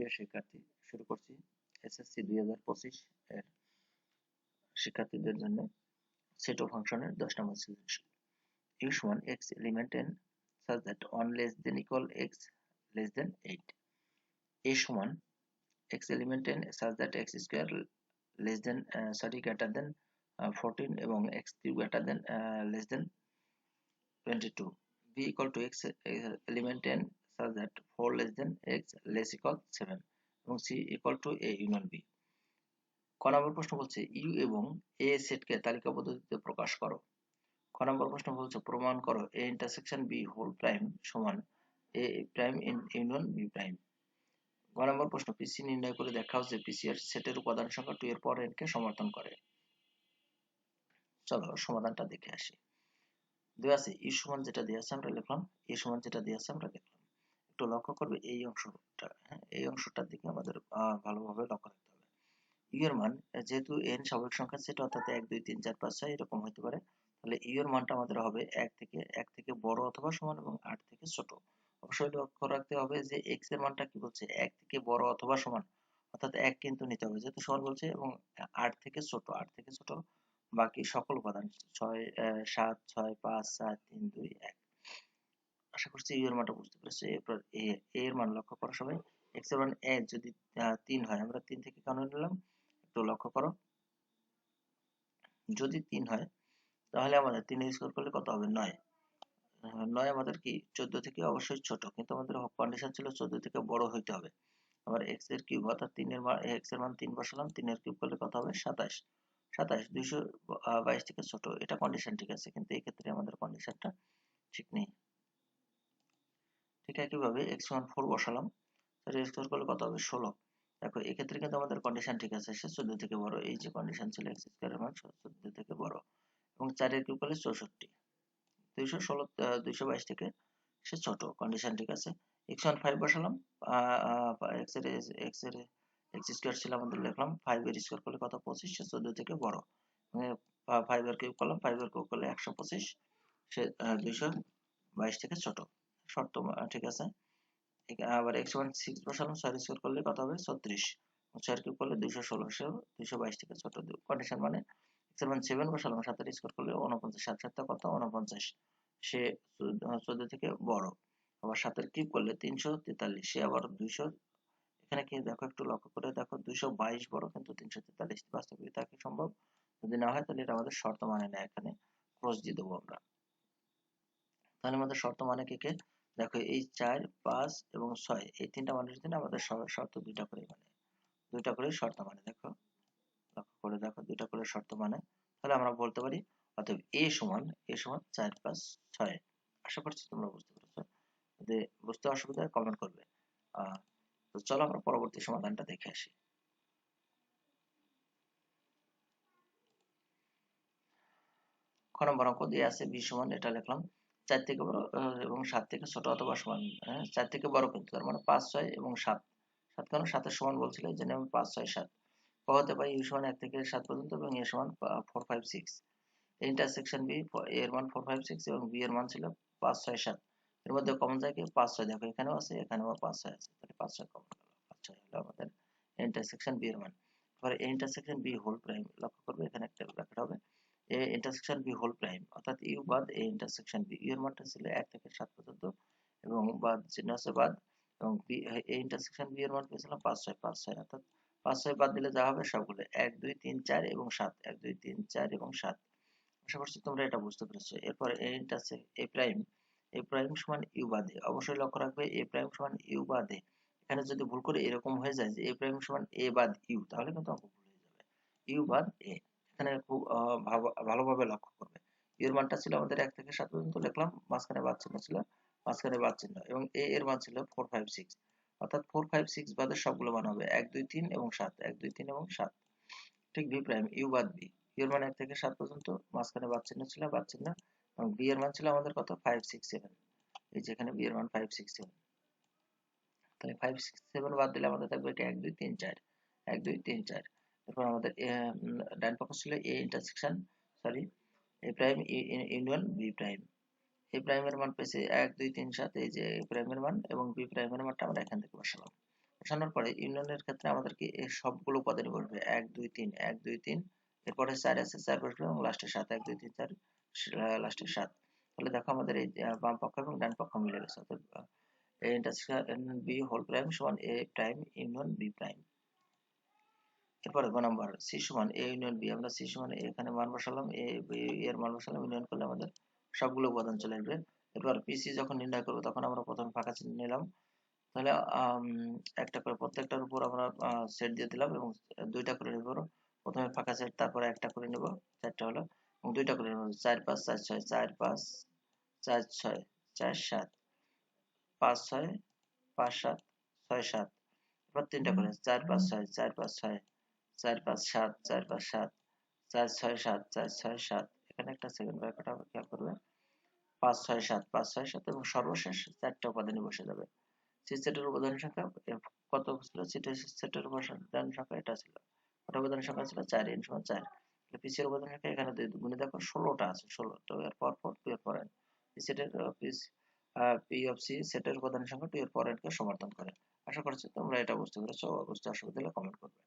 প্রিয় শিক্ষার্থী শুরু করছি এসএসসি দুই হাজার পঁচিশ এর শিক্ষার্থীদের জন্য সেট অফ ফাংশনের দশ নম্বর সলিউশন ইউ সমান X element N such that one less than equal X less than eight A সমান X element N such that X square less than sorry greater than fourteen এবং X cube greater than less than twenty two B equal to X element N such that 4 less than x less equal 7 এবং c equal to a union b ক নম্বর প্রশ্ন বলছে you এবং এ সেটকে তালিকা পদ্ধতিতে প্রকাশ করো। ক নম্বর প্রশ্ন বলছে, প্রমাণ করো A intersection B whole prime সমান A prime in union B prime গ নম্বর প্রশ্ন পিসি নির্ণয় করে দেখা হচ্ছে পিসি এর সেটের উপাদান সংখ্যা টু এর পর এন কে সমর্থন করে। চলো সমাধানটা দেখে আসি। দেওয়া আছে ই সমান যেটা দেওয়া আছে আমরা লিখলাম এ সমান যেটা দেওয়া আছে আমরা লিখলাম একটু লক্ষ্য করবে এই অংশটা হ্যাঁ এই অংশটার দিকে আমাদের ভালোভাবে লক্ষ্য রাখতে হবে। ইউ এর মান, যেহেতু এন স্বাভাবিক সংখ্যা সেট, অর্থাৎ এক, দুই, তিন, চার, পাঁচ, ছয়, এরকম হতে পারে, তাহলে ইউ এর মানটা আমাদের হবে এক থেকে এক থেকে বড় অথবা সমান এবং আট থেকে ছোট। অবশ্যই লক্ষ্য রাখতে হবে যে এক্সের মানটা কি বলছে? এক থেকে বড় অথবা সমান, অর্থাৎ এক কিন্তু নিতে হবে, যেহেতু সমান বলছে, এবং আট থেকে ছোট, আট থেকে ছোট বাকি সকল উপাদান, ছয় সাত, ছয়, পাঁচ চার তিন, দুই, এক। আশা করছি ইউ এর মানটা বুঝতে পেরেছ। এরপর এ, এর মান লক্ষ্য করো সবাই। এক্সের মান এ যদি তিন হয়, আমরা তিন থেকে কেন নিলাম। একটু লক্ষ্য করো। যদি তিন হয়, তাহলে আমাদের তিন স্কোয়ার করলে কত হবে? নয়। নয় আমাদের কি? চোদ্দ থেকে অবশ্যই ছোট, কিন্তু আমাদের কন্ডিশন ছিল চোদ্দ থেকে বড় হইতে হবে। আবার এক্সের কিউব অর্থাৎ তিনের মান এক্সের মান তিন বসালাম, তিনের কিউব করলে কত হবে? সাতাশ। সাতাশ, দুইশো বাইশ থেকে ছোট। এটা কন্ডিশন ঠিক আছে, কিন্তু এই ক্ষেত্রে আমাদের কন্ডিশনটা ঠিক নেই। ঠিক একইভাবে এক্স ওয়ান ফোর বসালাম। তাহলে স্কোয়ার করলে কত হবে? ষোলো। দেখো, এক্ষেত্রে কিন্তু আমাদের কন্ডিশন ঠিক আছে। সে চোদ্দ থেকে বড়। এই যে কন্ডিশন ছিল এক্স স্কোয়ারের মান চোদ্দ থেকে বড়। এবং চারের কিউব করলে চৌষট্টি। দুইশো ষোলো দুইশো বাইশ থেকে সে ছোট। কন্ডিশন ঠিক আছে। এক্স ওয়ান ফাইভ বসালাম। এক্সের এক্সের এক্স স্কোয়ার ছিল আমাদের লিখলাম। ফাইভ এর স্কোয়ার করলে কত? পঁচিশ। সে চোদ্দ থেকে বড়। ফাইভ এর কিউব করলাম। ফাইভ এর কিউব করলে একশো পঁচিশ। সে দুইশো বাইশ থেকে ছোট। শর্ত ঠিক আছে? আবার এক্স ওয়ান সিক্স বসালাম ছয় স্কোয়ার করলে কত হবে? ছত্রিশ। ছয় কিউব করলে দুইশো ষোলো, সে দুইশো বাইশ থেকে ছোট কন্ডিশন মানে এক্স ওয়ান সেভেন বসালাম সাতের স্কোয়ার করলে উনপঞ্চাশ সাত, সাতটা কত? উনপঞ্চাশ সে চোদ্দ থেকে বড়। আবার সাতের কিউব করলে তিনশো তেতাল্লিশ, সে আবার দুইশো। এখানে কি দেখো, একটু লক্ষ্য করে দেখো, দুইশো বাইশ বড়, কিন্তু তিনশো তেতাল্লিশ বাস্তবিকতা কি সম্ভব? যদি না হয়, তাহলে এটা আমাদের শর্ত মানে না এখানে ক্রস দিয়ে দেবো আমরা। তাহলে আমাদের শর্ত মানে কে কে? দেখো, এই চার, পাঁচ এবং ছয়, এই তিনটা মানের জন্য আমাদের শর্ত দুইটা করে মানে দুইটা করে শর্ত মানে দেখো। লক্ষ্য করে দেখো, দুইটা করে শর্ত মানে তাহলে আমরা বলতে পারি, অতএব এ সমান এ সমান চার, পাঁচ, ছয়। আশা করছি তোমরা বুঝতে পেরেছ। যদি বুঝতে অসুবিধা কমেন্ট করবে। তো চলো আমরা পরবর্তী সমাধানটা দেখে আসি। খ নম্বর অঙ্ক দিয়ে আছে, বি সমান, এটা লিখলাম। চার থেকে বড় এবং সাত থেকে ছোট অথবা সমান হ্যাঁ চার থেকে বড় কিন্তু তার মানে পাঁচ, ছয় এবং সাত। সাত কারণ সাতের সমান বলছিল, এই জন্য পাঁচ, ছয়, সাত। হতে পারি ইউ সমান এক থেকে সাত পর্যন্ত এবং এ সমান four five six intersection B এর মান ফোর ফাইভ সিক্স এবং বি এর মান ছিল পাঁচ, ছয়, সাত। এর মধ্যে কমন যায় কি? পাঁচ, ছয় দেখো, এখানেও আছে, এখানেও পাঁচ, ছয় আছে। তাহলে পাঁচ, ছয় কমন গেল পাঁচ, ছয় হলো আমাদের ইন্টারসেকশন বি এর মান। এবার ইন্টারসেকশন বি হোল প্রাইম লক্ষ্য করবে, এখানে একটা ব্র্যাকেট হবে। A intersection B whole prime অর্থাৎ ইউ বাদ এ ইন্টারসেকশন বি ইউ এর মানটা ছিল এক থেকে সাত পর্যন্ত, এবং বাদ চিহ্ন আছে বাদ, এবং বি এ ইন্টারসেকশন বি এর মান পেয়েছিলাম পাঁচ ছয় পাঁচ ছয়, অর্থাৎ পাঁচ ছয় বাদ দিলে যা হবে সবগুলো এক, দুই, তিন, চার এবং সাত, এক, দুই, তিন, চার এবং সাত। আশা করছি তোমরা এটা বুঝতে পেরেছ। এরপর A intersect A prime A prime সমান ইউ বাদে অবশ্যই লক্ষ্য রাখবে এ প্রাইম সমান ইউ বাদে এখানে যদি ভুল করে, এরকম হয়ে যায় যে এ প্রাইম সমান এ বাদ ইউ তাহলে কিন্তু অঙ্ক ভুল হয়ে যাবে। ইউ বাদ এ এখানে খুব ভালোভাবে লক্ষ্য করবে। এর মানটা ছিল আমাদের এক থেকে সাত পর্যন্ত লিখলাম, মাঝখানে বাদ চিহ্ন ছিল, মাঝখানে বাদ চিহ্ন এবং এ, এর মান ছিল ফোর ফাইভ সিক্স অর্থাৎ ফোর ফাইভ সিক্স বাদের সবগুলো মান হবে এক, দুই, তিন এবং সাত। এক, দুই, তিন এবং সাত। ঠিক বি প্রাইম ইউ বাদ বি এর মান এক থেকে সাত পর্যন্ত মাঝখানে বাদ চিহ্ন ছিল, বাদ চিহ্ন। এবং বি এর মান ছিল আমাদের কত? ফাইভ সিক্স সেভেন এই যেখানে বি এর মান ফাইভ সিক্স সেভেন তাহলে ফাইভ সিক্স সেভেন বাদ দিলে আমাদের থাকবে এক, দুই, তিন, চার। এক, দুই, তিন, চার। এরপর আমাদের ডান পক্ষ ছিল A intersection sorry A prime union B prime A প্রাইমের মান পেয়েছে এক, দুই, তিন, সাত, এই যে এ প্রাইমের মান এবং বি প্রাইমের মানটা আমরা এখান থেকে বসালাম। বসানোর পরে ইউনিয়নের ক্ষেত্রে আমাদেরকে এই সবগুলো উপাদানই বসবে এক, দুই, তিন, এক, দুই, তিন, এরপরে চার আছে, চার বসবে এবং লাস্টে সাত, এক, দুই, তিন, চার লাস্টে সাত। তাহলে দেখো আমাদের এই বাম পক্ষ এবং ডান পক্ষ মিলে গেছে। অর্থাৎ A intersection B whole prime সমান A prime union B prime এরপরে গ নাম্বার সি সমান এ ইউনিয়ন বি আমরা সি সমান এখানে মান বসালাম এ এর মান বসালাম ইউনিয়ন করলে আমাদের সবগুলো উপাদান চলে আসবে। এরপর পিসি যখন নির্ণয় করব তখন আমরা প্রথম ফাঁকা চিহ্ন নিলাম। তাহলে একটা করে প্রত্যেকটার উপর আমরা সেট দিয়ে দিলাম এবং দুইটা করে নেব। প্রথমে ফাঁকা সেট তারপরে একটা করে নেব। চারটা হলো, এবং দুইটা করে নেব। চার পাঁচ, চার ছয়, চার পাঁচ, চার ছয়, চার সাত, পাঁচ ছয়, পাঁচ সাত, ছয় সাত। এবার তিনটা করে, চার পাঁচ ছয়, চার পাঁচ ছয় চার পাঁচ সাত, চার পাঁচ সাত, চার ছয় সাত, চার ছয় সাত, এখানে একটা সেকেন্ড ব্র্যাকেট খেয়াল করবে। পাঁচ ছয় সাত, পাঁচ ছয় সাত এবং সর্বশেষ চারটা উপাদানই বসে যাবে। সি সেটের উপাদান সংখ্যা কত ছিল? সিটের, সেটের উপাদান সংখ্যা এটা ছিল। ওটা উপাদান সংখ্যা ছিল? চার এন সমান চার। পিসের উপাদান সংখ্যা এখানে গুণে দেখো, ষোলোটা আছে, ষোলো। তো এর পর পর টু এর পর এন পি সেটের পিস পি অফ সি সেটের উপাদান সংখ্যা টু এর পর এনকে সমর্থন করে। আশা করছি তোমরা এটা বুঝতে পেরেছ বুঝতে অসুবিধা হলে কমেন্ট করবে।